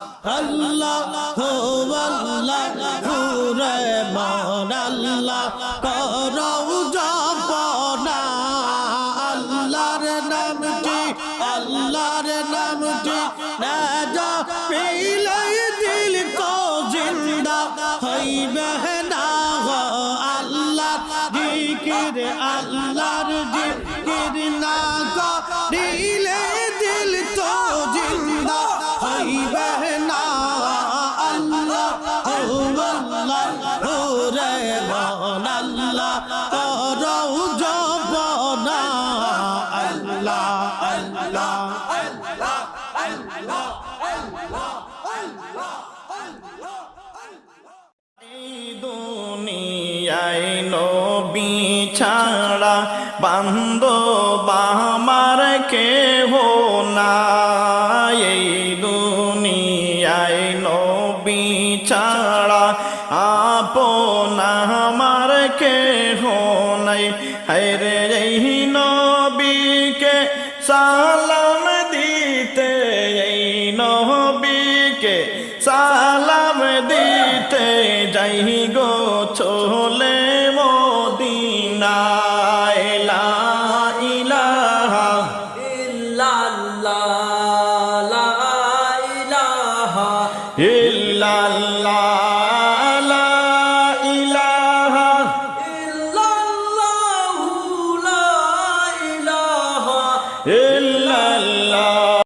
আল্লাহ হো আল্লাহ হুরে মন আল্লাহ, করৌ জপনা। আল্লাহর নামটি আল্লাহর নামটি না যা পেলে দিল কো জিন্দা। হইবে না গো আল্লাহ, জিকির আল্লাহর জিকির না করিলে আল্লাহ করৌ জপনা আল্লাহ আল্লাহ কেহ নাই। এই দুনিয়ায় নবী ছাড়া আপন কেহ নাই হায়রে এই নবীকে সালাম দিতে এই নবীকে সালাম দিতে যাই গো চলে মদিনায় ইল্লাল্লাহ।